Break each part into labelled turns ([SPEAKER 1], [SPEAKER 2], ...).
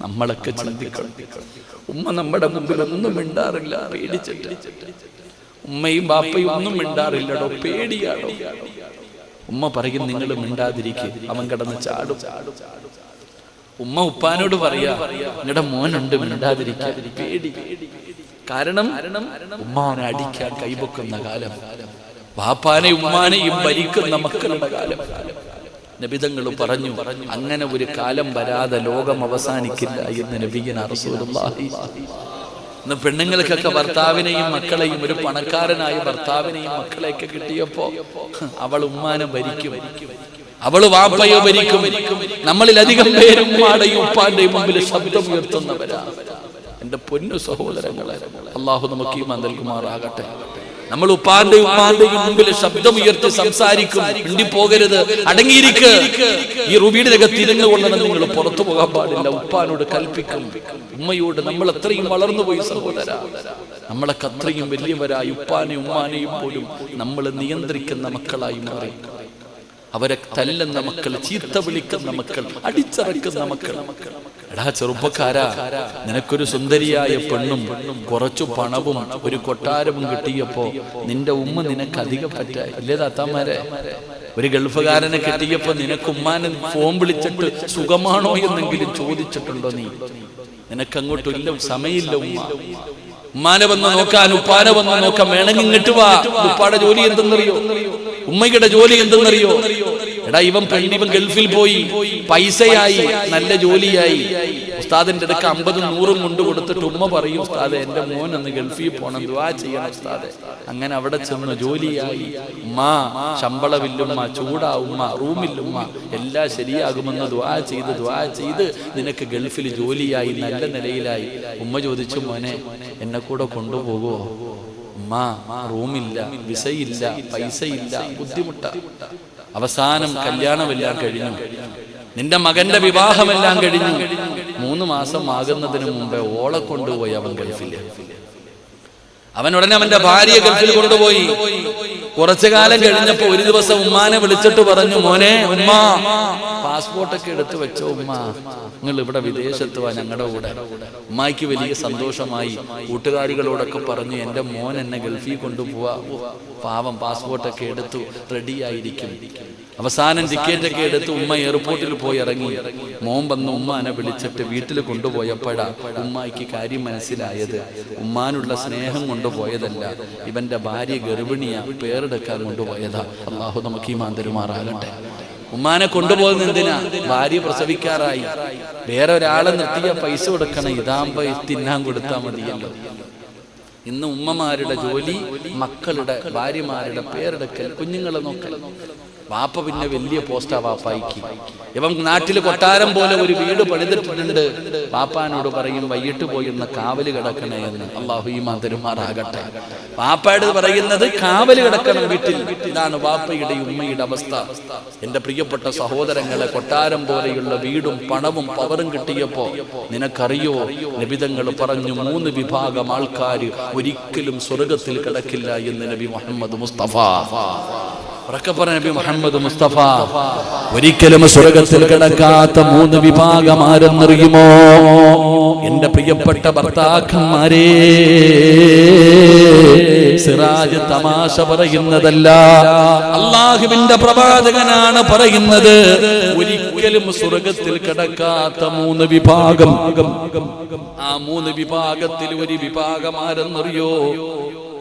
[SPEAKER 1] നമ്മളൊക്കെ ചിന്തിക്കണം. ഉമ്മ നമ്മുടെ മുമ്പിൽ ഒന്നും മിണ്ടാറില്ല പേടിച്ചിട്ട്. ഉമ്മയും ബാപ്പയും ഒന്നും മിണ്ടാറില്ലടോ പേടിയാണോ ഉമ്മ പറയും നിങ്ങൾ മിണ്ടാതിരിക്കെ അവൻ കിടന്ന് ചാടും. ഉമ്മ ഉപ്പാനോട് പറയാ നിങ്ങളുടെ മോനുണ്ട് മിണ്ടാതിരിക്കാൻ പേടി. കാരണം ഉമ്മാനെ അടിക്കാൻ കൈപൊക്കുന്ന കാലം. ബാപ്പാനെ ഉമ്മാനെയും ഭരിക്കുന്ന മക്കളുടെ കാലം. നബിതങ്ങൾ പറഞ്ഞു അങ്ങനെ ഒരു കാലം വരാതെ ലോകം അവസാനിക്കില്ല എന്ന് നബിയന റസൂലുള്ളാഹി. ഇന്ന് പെണ്ണുങ്ങൾക്കൊക്കെ ഭർത്താവിനെയും മക്കളെയും ഒരു പണക്കാരനായ ഭർത്താവിനെയും മക്കളെയൊക്കെ കിട്ടിയപ്പോ അവൾ ഉമ്മാനെ ഭരിക്കും. അവൾ വാപ്പയോ ഭരിക്കും. നമ്മളിൽ അധികം പേരും ഉമ്മാടെയും ഉപ്പാന്റെയും മുമ്പിൽ ശബ്ദം ഉയർത്തുന്നവരാ. എന്റെ പൊന്നു സഹോദരങ്ങളെ അള്ളാഹു നമുക്ക് ഈ നൽകുമാറാകട്ടെ നമ്മൾ ഉപ്പാന്റെ ഉപ്പാന്റെയും മുമ്പിൽ ശബ്ദം ഉയർത്തി സംസാരിക്കും. മിണ്ടി പോകരുത് അടങ്ങിയിരിക്കുക ഈ റുബിയുടെ തിരിഞ്ഞു കൊള്ളണം നിങ്ങൾ പുറത്തു പോകാൻ പാടില്ല. ഉപ്പാനോട് കൽപ്പിക്കും. ഉമ്മയോട് നമ്മൾ അത്രയും വളർന്നുപോയി സഹോദര. നമ്മളൊക്കെ അത്രയും വലിയവരായി. ഉപ്പാനെയും ഉമ്മാനെയും പോലും നമ്മൾ നിയന്ത്രിക്കുന്ന മക്കളായി മാറി. അവരെ തല്ലുന്ന മക്കൾ ചീത്ത വിളിക്കുന്ന മക്കൾ അടിച്ചറക്കുന്ന മക്കൾ. എടാ ചെറുപ്പക്കാരാ നിനക്കൊരു സുന്ദരിയായ പെണ്ണും കുറച്ചു പണവും ഒരു കൊട്ടാരവും കിട്ടിയപ്പോ നിന്റെ ഉമ്മ നിനക്ക് അധികം പറ്റായി. ഇല്ലേ താത്താമാരെ? ഒരു ഗൾഫുകാരനെ കിട്ടിയപ്പോ നിനക്ക് ഉമ്മാനെ ഫോൺ വിളിച്ചിട്ട് സുഖമാണോ എന്നെങ്കിലും ചോദിച്ചിട്ടുണ്ടോ നീ? നിനക്ക് അങ്ങോട്ടും ഇല്ല സമയമില്ല ഉമ്മ. ഉമ്മാനെ വന്ന് നോക്കാൻ ഉപ്പാനെ വന്ന് നോക്കാൻ വേണമെങ്കിൽ ഇങ്ങോട്ട് വാ. ഉപ്പാടെ ജോലി എന്തെന്നറിയോ? ഉമ്മയുടെ ജോലി എന്തെന്നറിയോ? എടാ ഇവൻ പെണ്ണിവൻ ഗൾഫിൽ പോയി. പൈസയായി നല്ല ജോലിയായി. ഉസ്താദിന്റെ അടുക്ക് അമ്പതും നൂറും കൊണ്ട് കൊടുത്തിട്ട് ഉമ്മ പറയും ഉസ്താദെ എന്റെ മോൻ ഒന്ന് ഗൾഫിൽ പോണം ദുവാ ചെയ്യണം ഉസ്താദെ. അങ്ങനെ അവിടെ ചെന്ന് ജോലിയായി. ഉമ്മ ശമ്പളമില്ലുമ്മ ചൂടാ ഉമ്മ റൂമില്ലുമ്മ എല്ലാം ശരിയാകുമെന്ന് ദുവാ ചെയ്ത് ദുവാ ചെയ്ത് നിനക്ക് ഗൾഫിൽ ജോലിയായി നല്ല നിലയിലായി. ഉമ്മ ചോദിച്ചു മോനെ എന്നെ കൂടെ കൊണ്ടുപോകുമോ ഉമ്മ റൂമില്ല വിസയില്ല പൈസയില്ല ബുദ്ധിമുട്ട. അവസാനം കല്യാണമെല്ലാം കഴിഞ്ഞു. നിന്റെ മകന്റെ വിവാഹമെല്ലാം കഴിഞ്ഞു. മൂന്ന് മാസം ആകുന്നതിന് മുമ്പേ ഓളെ കൊണ്ടുപോയി അവൻ ഗൾഫിൽ അവൻ ഉടനെ അവന്റെ ഭാര്യ ഗൾഫിൽ കൊണ്ടുപോയി. കുറച്ചു കാലം കഴിഞ്ഞപ്പോ ഒരു ദിവസം ഉമ്മാനെ വിളിച്ചിട്ട് പറഞ്ഞു മോനെ ഉമ്മ പാസ്പോർട്ടൊക്കെ എടുത്തു വെച്ചോ ഉമ്മ. നിങ്ങൾ ഇവിടെ വിദേശത്ത് വാ ഞങ്ങളുടെ കൂടെ. ഉമ്മായിക്ക് വലിയ സന്തോഷമായി. കൂട്ടുകാരികളോടൊക്കെ പറഞ്ഞു എന്റെ മോൻ എന്നെ ഗൾഫിൽ കൊണ്ടുപോവാ. പാവം പാസ്പോർട്ടൊക്കെ എടുത്തു റെഡിയായിരിക്കും അവസാനം ടിക്കറ്റൊക്കെ എടുത്ത് ഉമ്മ എയർപോർട്ടിൽ പോയി ഇറങ്ങി. മോൻ വന്ന് ഉമ്മാനെ വിളിച്ചിട്ട് വീട്ടിൽ കൊണ്ടുപോയപ്പോഴാ ഉമ്മായിക്ക് കാര്യം മനസ്സിലായത്. ഉമ്മാനുള്ള സ്നേഹം കൊണ്ടുപോയതല്ല. ഇവന്റെ ഭാര്യ ഗർഭിണിയ പേരെടുക്കാൻ കൊണ്ടുപോയതാ. അള്ളാഹു നമുക്ക് ഈ മാന്തരുമാറാകട്ടെ ഉമ്മാനെ കൊണ്ടുപോകുന്ന എന്തിനാ ഭാര്യ പ്രസവിക്കാറായി. വേറെ ഒരാളെ നിർത്തിയ പൈസ കൊടുക്കണം. ഇതാകുമ്പോ തിന്നാൻ കൊടുത്താൽ മതിയല്ലോ. ഇന്ന് ഉമ്മമാരുടെ ജോലി മക്കളുടെ ഭാര്യമാരുടെ പേരെടുക്കൽ കുഞ്ഞുങ്ങളെ നോക്കൽ. വാപ്പ പിന്നെ വലിയ പോസ്റ്റാ വാപ്പായിക്ക്. ഇവൻ നാട്ടിൽ കൊട്ടാരം പോലെ ഒരു വീട് പണിതിട്ടുണ്ട്. വാപ്പാനോട് പറയും വൈകിട്ട് പോയി ഒന്ന് കാവൽ കിടക്കണേ എന്ന്. അള്ളാഹു ഈ മാതരുമാറാകട്ടെ വാപ്പയോട് പറയുന്നത് കാവൽ കിടക്കണം വീട്ടിൽ. ഇതാണ് വാപ്പയുടെ ഉമ്മയുടെ അവസ്ഥ. എന്റെ പ്രിയപ്പെട്ട സഹോദരങ്ങളെ കൊട്ടാരം പോലെയുള്ള വീടും പണവും പവറും കിട്ടിയപ്പോ നിനക്കറിയോ? നിബിതങ്ങൾ പറഞ്ഞു മൂന്ന് വിഭാഗം ആൾക്കാർ ഒരിക്കലും സ്വർഗത്തിൽ കിടക്കില്ല എന്ന് നബി മുഹമ്മദ് മുസ്തഫ. നബി മുഹമ്മദ് മുസ്തഫ. ഒരിക്കലും സ്വർഗത്തിൽ കിടക്കാത്ത മൂന്ന് വിഭാഗം ആരെന്നറിയുമോ എന്റെ പ്രിയപ്പെട്ട ഭർത്താക്കന്മാരെ സിറാജ് തമാശ പറയുന്നതല്ല. അള്ളാഹുവിന്റെ പ്രവാചകനാണ് പറയുന്നത് ഒരിക്കലും സ്വർഗത്തിൽ കിടക്കാത്ത മൂന്ന് വിഭാഗം. ആ മൂന്ന് വിഭാഗത്തിൽ ഒരു വിഭാഗം ആരെന്നറിയോ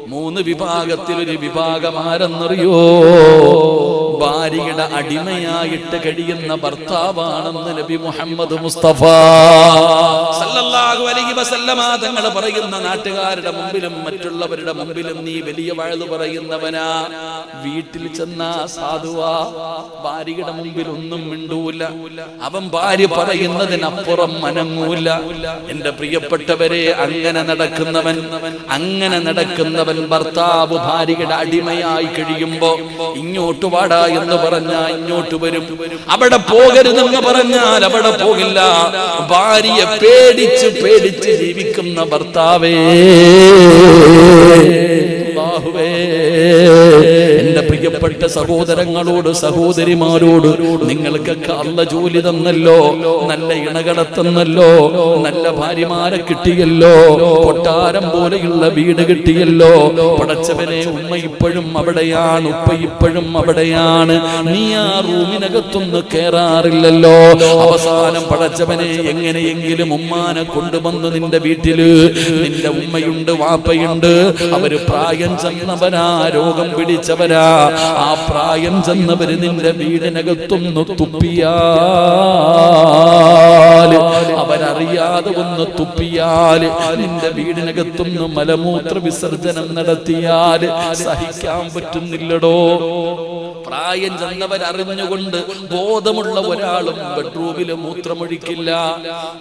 [SPEAKER 1] മൂന്ന് വിഭാഗത്തിലൊരു വിഭാഗം ആരെന്നറിയോ ഭാര്യയുടെ അടിമയായിട്ട് കഴിയുന്ന ഭർത്താവാണെന്ന് നബി മുഹമ്മദ് മുസ്തഫ. സല്ലല്ലാഹു അലൈഹി വസല്ലമ തങ്ങൾ പറയുന്ന നാട്ടുകാരുടെ മുമ്പിലും മറ്റുള്ളവരുടെ മുമ്പിലും നീ വലിയ വഴുതു പറയുന്നവനാ. വീട്ടിൽ ചെന്ന സാധുവാ. ഭാര്യയുടെ മുമ്പിൽ ഒന്നും മിണ്ടൂല. അവൻ ഭാര്യ പറയുന്നതിനപ്പുറം മനങ്ങൂല എന്റെ പ്രിയപ്പെട്ടവരെ അങ്ങനെ നടക്കുന്നവൻ അങ്ങനെ നടക്കുന്നവൻ ഭർത്താവ് ഭാര്യയുടെ അടിമയായി കഴിയുമ്പോ ഇങ്ങോട്ട് വാടാ എന്ന് പറഞ്ഞാൽ ഇങ്ങോട്ട് വരും. അവിടെ പോകരുതെന്ന് പറഞ്ഞാൽ അവിടെ പോകില്ല. ഭാര്യയെ പേടിച്ച് പേടിച്ച് ജീവിക്കുന്ന ഭർത്താവേ. അള്ളാഹുവേ എന്റെ പ്രിയപ്പെട്ട സഹോദരങ്ങളോട് സഹോദരിമാരോട് നിങ്ങൾക്കൊക്കെ അല്ല ജോലി തന്നല്ലോ നല്ല ഇണകളെ തന്നല്ലോ നല്ല ഭാര്യമാരെ കിട്ടിയല്ലോ കൊട്ടാരം പോലെയുള്ള വീട് കിട്ടിയല്ലോ. പടച്ചവനെ ഉമ്മ ഇപ്പോഴും അവിടെയാണ് ഉപ്പ ഇപ്പോഴും അവിടെയാണ്. നീ ആ റൂമിനകത്തൊന്ന് കേറാറില്ലല്ലോ. അവസാനം പടച്ചവനെ എങ്ങനെയെങ്കിലും ഉമ്മാനെ കൊണ്ടുവന്ന് നിന്റെ വീട്ടിൽ. നിന്റെ ഉമ്മയുണ്ട് വാപ്പയുണ്ട്. അവർ പ്രായം ചെന്നവരാ രോഗം പിടിച്ചവരാ ആ പ്രായം ചെന്നവര് നിന്റെ വീടിനകത്തൊന്ന് തുപ്പിയാൽ അവരറിയാതെ ഒന്ന് തുപ്പിയാൽ നിന്റെ വീടിനകത്തൊന്ന് മലമൂത്ര വിസർജനം നടത്തിയാൽ സഹിക്കാൻ പറ്റുന്നില്ലടോ. പ്രായം ചെന്നവരറിഞ്ഞുകൊണ്ട് ബോധമുള്ള ഒരാളും ബെഡ്റൂമിൽ മൂത്രമൊഴിക്കില്ല.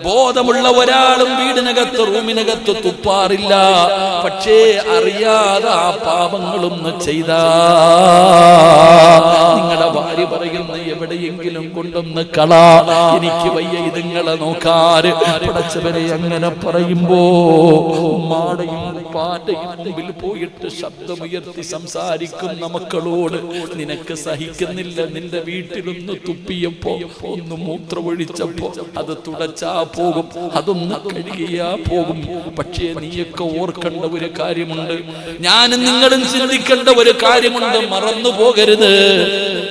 [SPEAKER 1] ബോധമുള്ള ഒരാളും വീടിനകത്ത് റൂമിനകത്ത് തുപ്പാറില്ല. പക്ഷേ അറിയാതെ ആ പാപങ്ങളൊന്ന് ചെയ്താ. നിങ്ങളുടെ ഭാര്യ പറയുന്ന എവിടെയെങ്കിലും കൊണ്ടൊന്ന് കളാ. എനിക്ക് വയ്യ ഇതുങ്ങളെ നോക്കാറ്. പടച്ചവരെ അങ്ങനെ പറയുമ്പോ മാടയും പാടയും മുമ്പിൽ പോയിട്ട് ശബ്ദമുയർത്തി സംസാരിക്കുന്ന മക്കളോട് നിനക്ക് സഹിക്കുന്നില്ല. നിന്റെ വീട്ടിലൊന്ന് തുപ്പിയപ്പോ ഒന്ന് മൂത്രമൊഴിച്ചപ്പോ അത് തുടച്ചാ പോകും. അതൊന്ന് കഴുകിയാ പോകും. പക്ഷേ നീയൊക്കെ ഓർക്കേണ്ട ഒരു കാര്യമുണ്ട്. ഞാനും നിങ്ങളും ചിന്തിക്കേണ്ട ഒരു കാര്യമുണ്ട്. മറന്നു പോകരുത്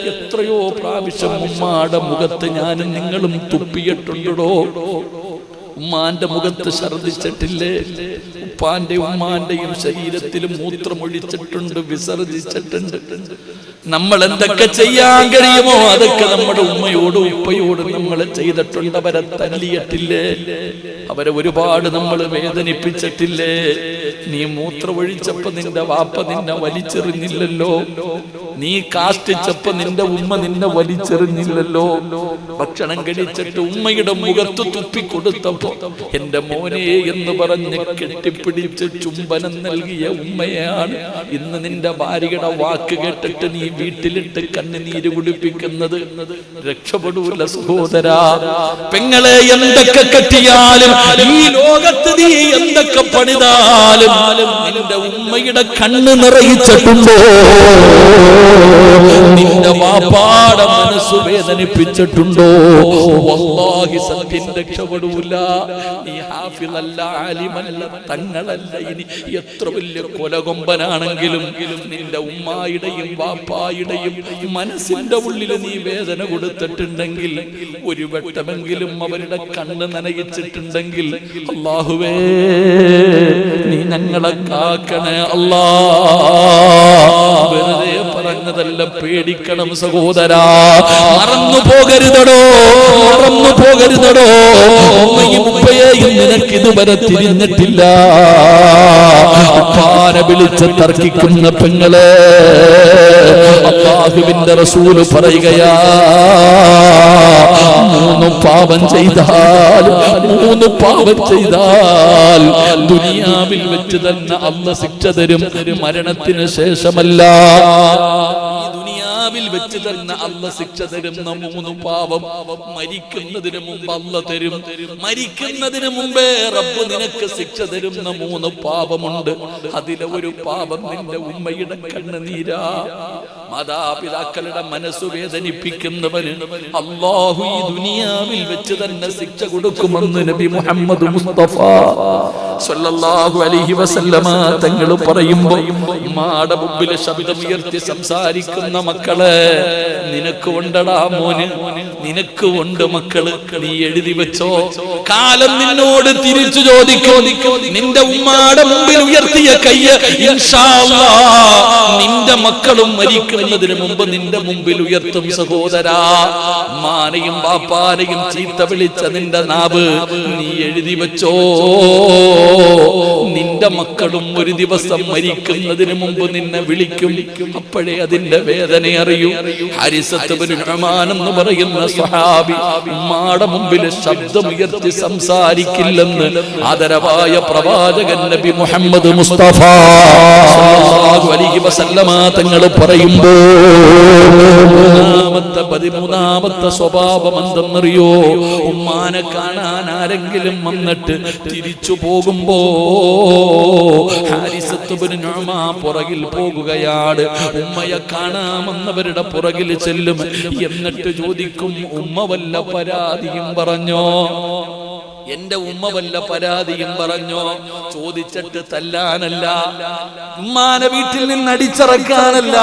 [SPEAKER 1] എത്രയോ പ്രാവശ്യം ഉമ്മാടെ മുഖത്ത് ഞാനും നിങ്ങളും തുപ്പിയിട്ടുണ്ടോ ഉമ്മാന്റെ മുഖത്ത് ഛർദിച്ചിട്ടില്ലേ ഉപ്പാന്റെ ഉമ്മാന്റെയും ശരീരത്തിൽ മൂത്രമൊഴിച്ചിട്ടുണ്ട് വിസർജിച്ചിട്ടുണ്ട്. നമ്മൾ എന്തൊക്കെ ചെയ്യാൻ കഴിയുമോ അതൊക്കെ നമ്മുടെ ഉമ്മയോടും ഉപ്പയോടും നമ്മൾ ചെയ്തിട്ടുണ്ട്. അവരെ തല്ലിയിട്ടില്ലേ? അവരെ ഒരുപാട് നമ്മൾ വേദനിപ്പിച്ചിട്ടില്ലേ? നീ മൂത്രമൊഴിച്ചപ്പോ നിന്റെ വാപ്പ നിന്നെ വലിച്ചെറിഞ്ഞില്ലല്ലോ. നീ കാഷ്ടിച്ചപ്പോ നിന്റെ ഉമ്മ നിന്നെ വലിച്ചെറിഞ്ഞില്ലല്ലോ. ഭക്ഷണം കഴിച്ചിട്ട് ഉമ്മയുടെ മുഖത്ത് തുപ്പിക്കൊടുത്തപ്പോ എന്റെ മോനെ എന്ന് പറഞ്ഞ് കെട്ടിപ്പിടിച്ച് ചുംബനം നൽകിയ ഉമ്മയാണ്. ഇന്ന് നിന്റെ ഭാര്യയുടെ വാക്ക് കേട്ടിട്ട് നീ വീട്ടിലിട്ട് കണ്ണുനീര് കുടിപ്പിക്കുന്നത്. രക്ഷപ്പെടൂല സഹോദര. പെങ്ങളെ എന്തൊക്കെ കെട്ടിയാലും ഈ ലോകത്ത് നീ എന്തൊക്കെ പണിതാലും നിന്റെ ഉമ്മയുടെ കണ്ണ് നിറയിച്ചിട്ടുണ്ടോ? നിന്റെ വാപ്പാടെ മനസ്സ് വേദനിപ്പിച്ചിട്ടുണ്ടോ? വല്ലാഹി സത്യം രക്ഷപ്പെടൂല. നീ ഹാഫിളല്ല ആലിമല്ല തങ്ങളല്ല. ഇനി എത്ര വലിയ കൊലകൊമ്പനാണെങ്കിലും നിന്റെ ഉമ്മായിടെയും വാപ്പായുടെയും മനസ്സിന്റെ ഉള്ളിൽ നീ വേദന കൊടുത്തിട്ടുണ്ടെങ്കിൽ ഒരു വെട്ടമെങ്കിലും അവരുടെ കണ്ണ് നനയിച്ചിട്ടുണ്ടെങ്കിൽ അള്ളാഹുവേ നീ ഞങ്ങളെ കാക്കണേ അല്ലാ. പറഞ്ഞതല്ല പേടിക്കണം സഹോദരാ. മറന്നു പോകരുതടോ മറന്നു പോകരുതടോ. ഉമ്മയും നിനക്ക് ഇതുവരെ തിരിഞ്ഞിട്ടില്ല അപ്പാനെ വിളിച്ച് തർക്കിക്കുന്ന പെങ്ങളെ. അള്ളാഹുവിന്റെ റസൂൽ പറയുകയാ മൂന്ന് പാപം ചെയ്താൽ മൂന്ന് പാപം ചെയ്താൽ ദുനിയാവിൽ വെച്ച് തന്നെ അല്ല ശിക്ഷ തരും മരണത്തിന് ശേഷമല്ല. വെച്ച് തന്നെ അല്ല ശിക്ഷ തരുന്ന മൂന്ന് പാപം മരിക്കുന്നതിന് മുമ്പ് അല്ല തരും. മരിക്കുന്നതിന് മുമ്പേ റബ്ബ് നിനക്ക് ശിക്ഷ തരുന്ന മൂന്ന് പാപമുണ്ട്. അതിലെ ഒരു പാപം നിന്റെ ഉമ്മയുടെ കണ്ണുനീരാ. മാതാപിതാക്കളുടെ മനസ്സ് വേദനിപ്പിക്കുന്നവന് അള്ളാഹു ഈ ദുനിയാവിൽ വെച്ച് തന്നെ ശിക്ഷ കൊടുക്കുമെന്ന് നബി മുഹമ്മദ് മുസ്തഫ സല്ലല്ലാഹു അലൈഹി വസല്ലമ തങ്ങൾ പറയുമ്പോൾ ഉമ്മാടെ മുമ്പിൽ ശബ്ദമുയർത്തി സംസാരിക്കുന്ന മക്കളെ നിനക്ക് ഉണ്ടടാ മോന് നിനക്ക് ഉണ്ട് മക്കൾ നീ എഴുതി വെച്ചോ. കാലം നിന്നോട് തിരിച്ചു ചോദിക്കും നിന്റെ ഉമ്മാടെ മുമ്പിൽ ഉയർത്തിയ കയ്യ് നിന്റെ മക്കളും മരിക്കുന്നതിന് മുമ്പ് നിന്റെ മുമ്പിൽ ഉയർത്തും സഹോദരാ. മാനയും പാപ്പാനെയും ചീത്ത വിളിച്ച നിന്റെ നാവ് നീ എഴുതി വെച്ചോ. നിന്റെ മക്കളും ഒരു ദിവസം മരിക്കുന്നതിന് മുമ്പ് നിന്നെ വിളിക്കും അപ്പോഴേ അതിന്റെ വേദന അറിയൂ ഉമാൻ എന്ന് പറയുന്ന സ്വഹാബി ഉമ്മാടെ മുമ്പിൽ ശബ്ദമുയർത്തി സംസാരിക്കില്ലെന്ന് ആദരവായ പ്രവാചകൻ നബി മുഹമ്മദ് മുസ്തഫ തങ്ങൾ പറയുമ്പോൾ മൂന്നാമത്തെ പതിമൂന്നാമത്തെ സ്വഭാവം എന്തെന്നറിയോ ഉമ്മാനെ കാണാൻ ആരെങ്കിലും വന്നിട്ട് തിരിച്ചു പോകും പോകുമ്പോ ഹാരിസത്ത് ഇബ്നു നുഅ്മാ പുറകിൽ പോകുകയാണ്. ഉമ്മയെ കാണാമെന്നവരുടെ പുറകിൽ ചെല്ലും. എന്നിട്ട് ചോദിക്കും ഉമ്മ വല്ല പരാതിയും പറഞ്ഞോ? എന്റെ ഉമ്മ വല്ല പരാതിയും പറഞ്ഞോ? ചോദിച്ചിട്ട് തല്ലാനല്ല. ഉമ്മാനെ വീട്ടിൽ നിന്ന് അടിച്ചിറക്കാനല്ല.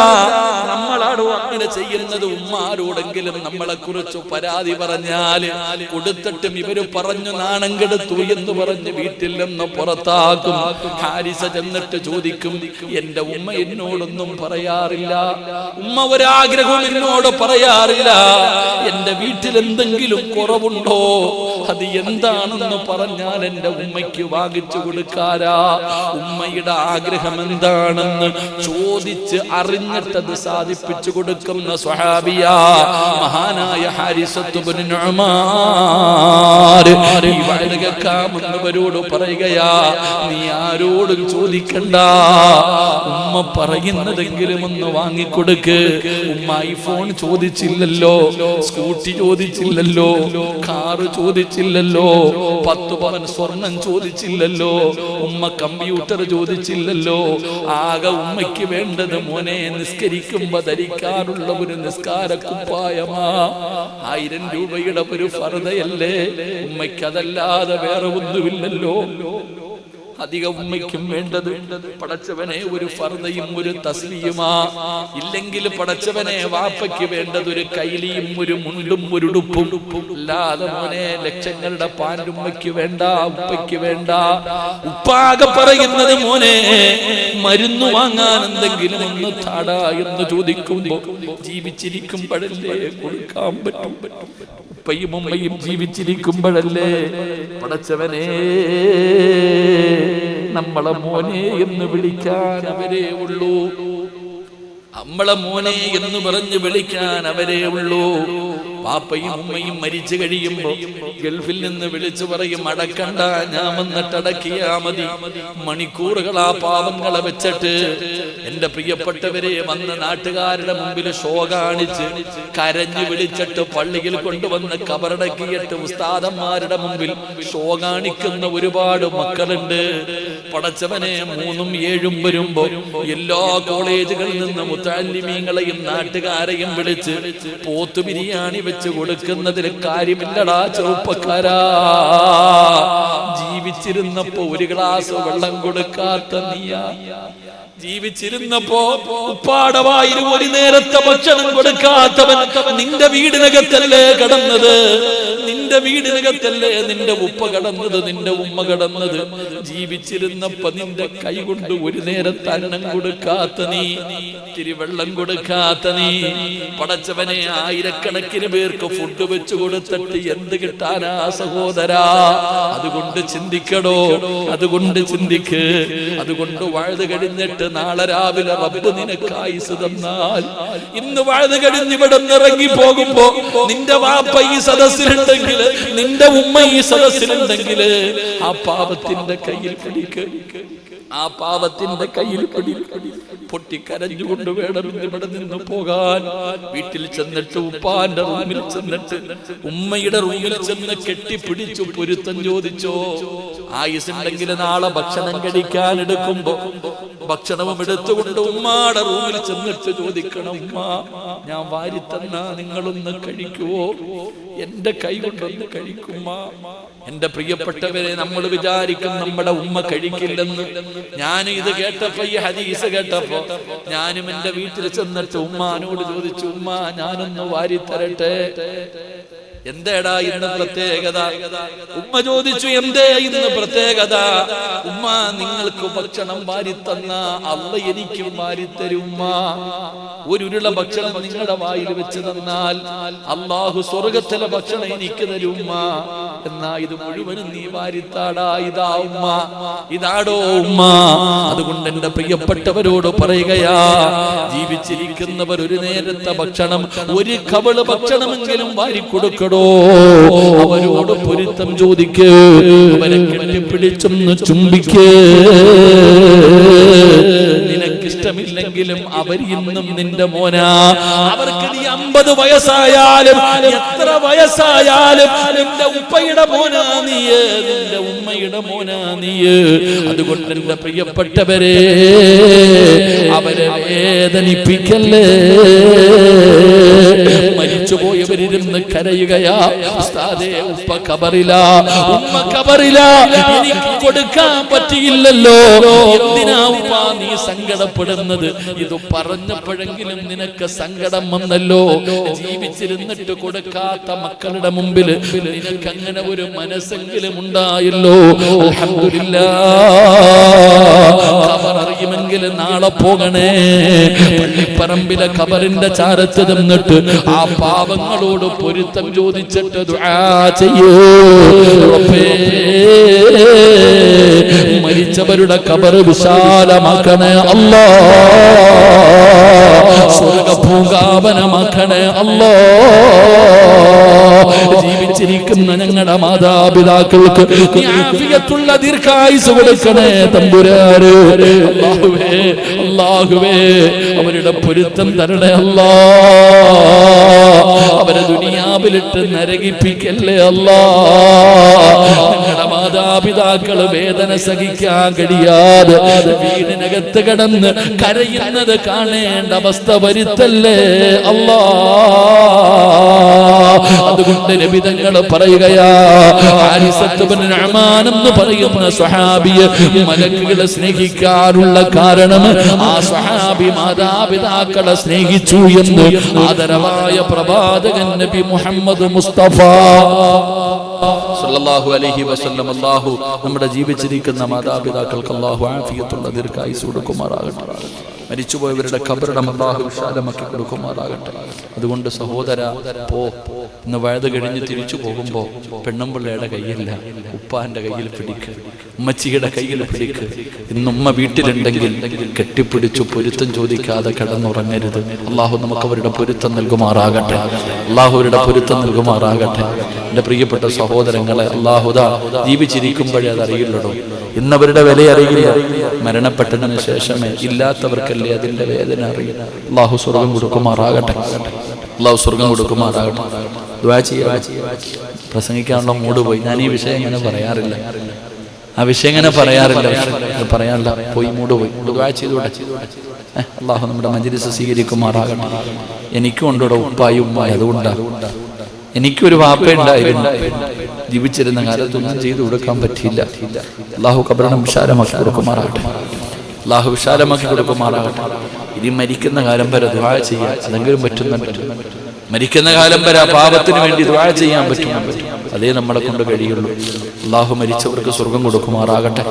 [SPEAKER 1] നമ്മളാടോ അങ്ങനെ ചെയ്യുന്നത്? ഉമ്മാരോടെങ്കിലും നമ്മളെ കുറിച്ച് പരാതി പറഞ്ഞാൽ കൊടുത്തിട്ടും ഇവർ പറഞ്ഞു നാണം കെടുത്തു എന്ന് പറഞ്ഞ് വീട്ടിൽ നിന്ന് പുറത്താക്കും. ഹാരിസ ചെന്നിട്ട് ചോദിക്കും എന്റെ ഉമ്മ എന്നോടൊന്നും പറയാറില്ല. ഉമ്മ ഒരാഗ്രഹവും എന്നോട് പറയാറില്ല. എന്റെ വീട്ടിൽ എന്തെങ്കിലും കുറവുണ്ടോ? അത് എന്താണെന്ന് പറഞ്ഞാൽ എന്റെ ഉമ്മയ്ക്ക് വാങ്ങിച്ചു കൊടുക്കാരാ ഉമ്മയുടെ ആഗ്രഹം എന്താണെന്ന് ചോദിച്ച് അറിഞ്ഞിട്ടത് സാധിപ്പിച്ചു കൊടുക്കുന്ന സ്വഹാബിയ. മഹാനായ ഹാരിസത്തുബിന് വഴകക്കാമെന്നവരോട് പറയുകയാ നീ ആരോടും ചോദിക്കണ്ട. ഉമ്മ പറയുന്നതെങ്കിലും ഒന്ന് വാങ്ങിക്കൊടുക്ക്. ഉമ്മ ഐഫോൺ ചോദിച്ചില്ലല്ലോ സ്കൂട്ടി ചോദിച്ചില്ലല്ലോ കാറ് ചോദിച്ചില്ലല്ലോ പത്ത് പവൻ സ്വർണം ചോദിച്ചില്ലല്ലോ ഉമ്മ കമ്പ്യൂട്ടർ ചോദിച്ചില്ലല്ലോ. ആകെ ഉമ്മയ്ക്ക് വേണ്ടത് മോനെ നിസ്കരിക്കുമ്പോ ധരിക്കാറുള്ള ഒരു നിസ്കാര കുപ്പായമാ. ആയിരം രൂപയുടെ ഒരു ഉമ്മയ്ക്ക് അതല്ലാതെ വേറെ ഒന്നുമില്ലല്ലോ. അധിക ഉമ്മയ്ക്കും വേണ്ടത് പടച്ചവനെ ഒരു ഫർദയും ഒരു തസ്ലിയുമാ ഇല്ലെങ്കിൽ പടച്ചവനെ വാപ്പയ്ക്ക് വേണ്ടത് ഒരു കൈലിയും ഒരു മുണ്ടും ഒരു ഉടുപ്പും അല്ലാതെ മോനെ ലക്ഷങ്ങളുടെ പാലുമ്മയ്ക്ക് വേണ്ട ഉപ്പയ്ക്ക് വേണ്ട. ഉപ്പാകെ പറയുന്നത് മോനെ മരുന്ന് വാങ്ങാൻ എന്തെങ്കിലും ഒന്ന് താടാ എന്ന് ചോദിക്കുമ്പോ ജീവിച്ചിരിക്കുമ്പോഴല്ലേ കൊടുക്കാൻ പറ്റും. ഉപ്പയും ഉമ്മയും ജീവിച്ചിരിക്കുമ്പോഴല്ലേ പടച്ചവനെ നമ്മളെ മോനെ എന്ന് വിളിക്കാൻ അവരെ ഉള്ളൂ. നമ്മളെ മോനെ എന്ന് പറഞ്ഞ് വിളിക്കാൻ അവരെ ഉള്ളൂ. പാപ്പയും ഉമ്മയും മരിച്ചു കഴിയുമ്പോ ഗൾഫിൽ നിന്ന് വിളിച്ചു പറയും അടക്കണ്ട ഞാൻ വന്നിട്ടടക്കിയാ മതി. മണിക്കൂറുകൾ ആ പാവങ്ങളെ വെച്ചിട്ട് എന്റെ പ്രിയപ്പെട്ടവരെ വന്ന നാട്ടുകാരുടെ മുമ്പിൽ ഷോ കാണിച്ച് കരഞ്ഞു വിളിച്ചിട്ട് പള്ളിയിൽ കൊണ്ടുവന്ന് കബറടക്കിയിട്ട് ഉസ്താദന്മാരുടെ മുമ്പിൽ ഷോ കാണിക്കുന്ന ഒരുപാട് മക്കളുണ്ട്. പടച്ചവനെ മൂന്നും ഏഴും വരുമ്പോ എല്ലാ കോളേജുകളിൽ നിന്ന് മുത്താലിമീങ്ങളെയും നാട്ടുകാരെയും വിളിച്ച് പോത്തു ബിരിയാണി വെച്ച് കൊടുക്കുന്നതിൽ കാര്യമില്ലടാ ചെറുപ്പക്കാരാ. ജീവിച്ചിരുന്നപ്പോ ഒരു ഗ്ലാസ് വെള്ളം കൊടുക്കാത്ത നീയാ. ജീവിച്ചിരുന്നപ്പോ ഉപ്പാടവായിരു ഒരു നേരത്തെ ഭക്ഷണം കൊടുക്കാത്തവൻ നിന്റെ വീടിനകത്തല്ലേ കടന്നത്? നിന്റെ വീടിനകത്തല്ലേ നിന്റെ ഉപ്പ കടന്നത് നിന്റെ ഉമ്മ കടന്നത്? ജീവിച്ചിരുന്നപ്പോ നിന്റെ കൈ കൊണ്ട് ഒരു നേരത്തെ അന്നം കൊടുക്കാത്ത നീ ഇത്തിരി വെള്ളം കൊടുക്കാത്ത നീ പടച്ചവനെ ആയിരക്കണക്കിന് പേർക്ക് ഫുഡ് വെച്ചു കൊടുത്തിട്ട് എന്ത് കിട്ടാനാ സഹോദരാ? അതുകൊണ്ട് ചിന്തിക്കടോ അതുകൊണ്ട് ചിന്തിക്ക്. അതുകൊണ്ട് വാഴ്ത് കഴിഞ്ഞിട്ട് നാളെ രാവിലെ റബ്ബ് നിനക്ക് ആയുസ് തന്നാൽ. ഇന്ന് വാഴ്ത് കഴിഞ്ഞ് ഇവിടെ ഇറങ്ങി പോകുമ്പോ നിന്റെ വാപ്പ ഈ സദസ്സിലുണ്ടെങ്കിൽ നിന്റെ ഉമ്മ ഈ സദസ്സിലുണ്ടെങ്കിൽ ആ പാപത്തിന്റെ കയ്യിൽ പിടിക്ക്. ആ പാവത്തിന്റെ കയ്യിൽ പിടി പൊട്ടിക്കരഞ്ഞുകൊണ്ട് വേണം ഇവിടെ നിന്ന് പോകാൻ. വീട്ടിൽ ചെന്നിട്ട് ഉപ്പാന്റെ റൂമിൽ ചെന്നിട്ട് ഉമ്മയുടെ റൂമിൽ ചെന്ന് കെട്ടിപ്പിടിച്ചു പൊരുത്തം ചോദിച്ചോ? ആയുസുണ്ടെങ്കിൽ നാളെ ഭക്ഷണം കഴിക്കാൻ എടുക്കുമ്പോ ഭക്ഷണവും എടുത്തുകൊണ്ട് ഉമ്മാടെ റൂമിൽ ചെന്നിട്ട് ചോദിക്കണം ഉമ്മ ഞാൻ വാരിത്തന്ന തന്നാ നിങ്ങളൊന്ന് കഴിക്കുവോ? എന്റെ കൈ കൊണ്ടൊന്ന് കഴിക്കുമ്മ എന്റെ പ്രിയപ്പെട്ടവരെ നമ്മൾ വിചാരിക്കും നമ്മുടെ ഉമ്മ കഴിക്കില്ലെന്ന്. ഞാൻ ഇത് കേട്ടപ്പോ ഈ ഹദീസ് കേട്ടപ്പോ ഞാനും എന്റെ വീട്ടിൽ ചെന്നിട്ട് ഉമ്മാനോട് ചോദിച്ചു ഉമ്മ ഞാനൊന്ന് വാരി തരട്ടെ എന്തേടാ ഇന്ന് പ്രത്യേകത? ഉമ്മ ചോദിച്ചു എന്തേ ഇന്ന് പ്രത്യേകത? ഉമ്മ നിങ്ങൾക്ക് ഭക്ഷണം വാരിത്തന്ന അല്ല എനിക്കും വാരിത്തരുമ്മ ഉമ്മ. ഒരു ഉരുള ഭക്ഷണം നിങ്ങളുടെ വായിൽ വെച്ച് തന്നാൽ അള്ളാഹു സ്വർഗത്തിലെ ഭക്ഷണം എനിക്ക് തരുമ്മ എന്നാ ഇത് മുഴുവനും നീ വാരിത്താടാ ഇതാ ഉമ്മ. ഇതാടോ ഉമ്മ. അതുകൊണ്ട് എന്റെ പ്രിയപ്പെട്ടവരോട് പറയുകയാ ജീവിച്ചിരിക്കുന്നവർ ഒരു നേരത്തെ ഭക്ഷണം ഒരു കവൾ ഭക്ഷണമെങ്കിലും വാരി കൊടുക്കടോ അവരോട് പൊരുത്തം ചോദിക്ക്. അവരെ കെട്ടിപ്പിടിച്ചൊന്ന് ചുംബിക്ക്. നിനക്കിഷ്ടമില്ലെങ്കിലും അവർ ഇന്നും നിന്റെ മോനാ. അവർക്ക് നീ അമ്പത് വയസ്സായാലും എത്ര വയസ്സായാലും നിന്റെ ഉപ്പയുടെ മോനാ നീ നിന്റെ ഉമ്മയുടെ മോനാ നീ അതുകൊണ്ട് എന്റെ പ്രിയപ്പെട്ടവരെ അവരെ വേദനിപ്പിക്കല്ലേ? മരിച്ചുപോയവരിരുന്ന് കരയുകയാ. ഉസ്താദേ ഉപ്പ കബറില. ഉമ്മ കബറില. എനിക്ക് കൊടുക്കാൻ പറ്റിയില്ലല്ലോ. എന്തിനാ ഉമ്മ നീ സങ്കടപ്പെടുന്നത്? ഇത് പറഞ്ഞപ്പോഴെങ്കിലും നിനക്ക് സങ്കടം വന്നല്ലോ. ജീവിച്ചിരുന്നിട്ട് കൊടുക്കാത്ത മക്കളുടെ മുമ്പിൽ നിനക്ക് അങ്ങനെ ഒരു മനസ്സെങ്കിലും ഉണ്ടായല്ലോ. അറിയുമെങ്കിൽ നാളെ പോകണേ. പള്ളിപ്പറമ്പിലെ കബറിന്റെ ചാരത്ത് നിന്നിട്ട് ആ പാപങ്ങളോട് പൊരുത്തം ചോദിച്ചിട്ട് ചെയ്യൂ. മരിച്ചവരുടെ കബറ് വിശാലമാക്കണേ അല്ല. സ്വർഗ പൂങ്കാവനമാക്കണേ അല്ലാ. ജീവിച്ചിരിക്കുന്ന ഞങ്ങളുടെ മാതാപിതാക്കൾക്ക് ആഫിയത്തുള്ള ദീർഘായുസ് കൊടുക്കണേ തമ്പുരാര് അല്ലാഹുവേ അല്ലാഹുവേ അവരുടെ പൊരുത്തം തരണേ അല്ലാ. അവരെ ദുനിയാവിലിട്ട് നരകിപ്പിക്കല്ലേ അല്ലാ. ഞങ്ങളുടെ മാതാപിതാക്കൾ വേദന സഹിക്കാൻ കഴിയാതെ വീടിനകത്ത് കിടന്ന് കരയുന്നത് കാണേണ്ട അവസ്ഥ വരുത്തല്ലേ അല്ലാ. അതുകൊണ്ട് നബിതങ്ങൾ പറയുകയാ എന്ന് പറയുന്ന സ്വഹാബിയെ മലക്കുകളെ സ്നേഹിക്കാനുള്ള കാരണം ആ സ്വഹാബി മാതാപിതാക്കളെ സ്നേഹിച്ചു എന്ന് ആദരവായ പ്രവാചകൻ നബി മുഹമ്മദ് മുസ്തഫ സല്ലല്ലാഹു അലൈഹി വസല്ലം അല്ലാഹു നമ്മുടെ ജീവിച്ചിരിക്കുന്ന മാതാപിതാക്കൾക്ക് അല്ലാഹു ആഫിയത്തുള്ള ദീർഘായുസ് കൊടുക്കുമാറാകട്ടെ. മരിച്ചുപോയവരുടെ ഖബറിടം അല്ലാഹു വിശാലമാക്കി കൊടുക്കുമാറാകട്ടെ. അതുകൊണ്ട് സഹോദര പോ. ഇന്ന് വയത് കഴിഞ്ഞ് തിരിച്ചു പോകുമ്പോൾ പെണ്ണുമ്പിള്ളയുടെ കയ്യില്ല ഉപ്പാന്റെ കയ്യിൽ പിടിക്ക്. ഉമ്മച്ചിയുടെ കയ്യിൽ പിടിക്ക്. ഇന്ന് ഉമ്മ വീട്ടിലുണ്ടെങ്കിൽ കെട്ടിപ്പിടിച്ചു പൊരുത്തം ചോദിക്കാതെ കിടന്നുറങ്ങരുത്. അള്ളാഹു നമുക്ക് അവരുടെ പൊരുത്തം നൽകുമാറാകട്ടെ. അള്ളാഹു അവരുടെ പൊരുത്തം നൽകുമാറാകട്ടെ. എന്റെ പ്രിയപ്പെട്ട സഹോദരങ്ങളെ അള്ളാഹുദ ജീവിച്ചിരിക്കുമ്പോഴേ അതറിയില്ലടോ ഇന്നവരുടെ വില അറിയില്ല. മരണപ്പെട്ടതിന് ശേഷമേ ഇല്ലാത്തവർക്കല്ലേ അതിന്റെ വേദന അറിയില്ല അള്ളാഹു സ്വർഗം കൊടുക്കുമാറാകട്ടെ. അള്ളാഹു സ്വർഗം കൊടുക്കുമാറാകട്ടെ. പ്രസംഗിക്കാനുള്ള മൂട് പോയി. ഞാൻ ഈ വിഷയം ഇങ്ങനെ പറയാറില്ല. ആ വിഷയം ഇങ്ങനെ പറയാറില്ല. പറയാനുള്ള പോയി മൂട് പോയി. ചെയ്തൂടെ? അള്ളാഹു നമ്മുടെ മജിരിസ് സ്വീകരിക്കുമാറാകട്ടെ. എനിക്കും ഉണ്ടോ ഉപ്പായി ഉമ്മായി. അതുകൊണ്ടാണ് എനിക്കൊരു വാപ്പ ഉണ്ടായിരുന്നു ജീവിച്ചിരുന്ന കാലത്തൊന്നും ചെയ്തു കൊടുക്കാൻ പറ്റിയില്ല. അള്ളാഹു കബരണം വിശാലമാക്കി കൊടുക്കുമാറാകട്ടെ. അള്ളാഹു വിശാലമാക്കി കൊടുക്കുമാറാകട്ടെ. ഇനി മരിക്കുന്ന കാലം വരെ ദുആ ചെയ്യാൻ അതെങ്കിലും പറ്റുന്നുണ്ട്. മരിക്കുന്ന കാലം വരെ പാപത്തിന് വേണ്ടി ദുആ ചെയ്യാൻ പറ്റും അതേ നമ്മളെ കൊണ്ട് കഴിയുള്ളൂ. അള്ളാഹു മരിച്ചവർക്ക് സ്വർഗം കൊടുക്കുമാറാകട്ടെ.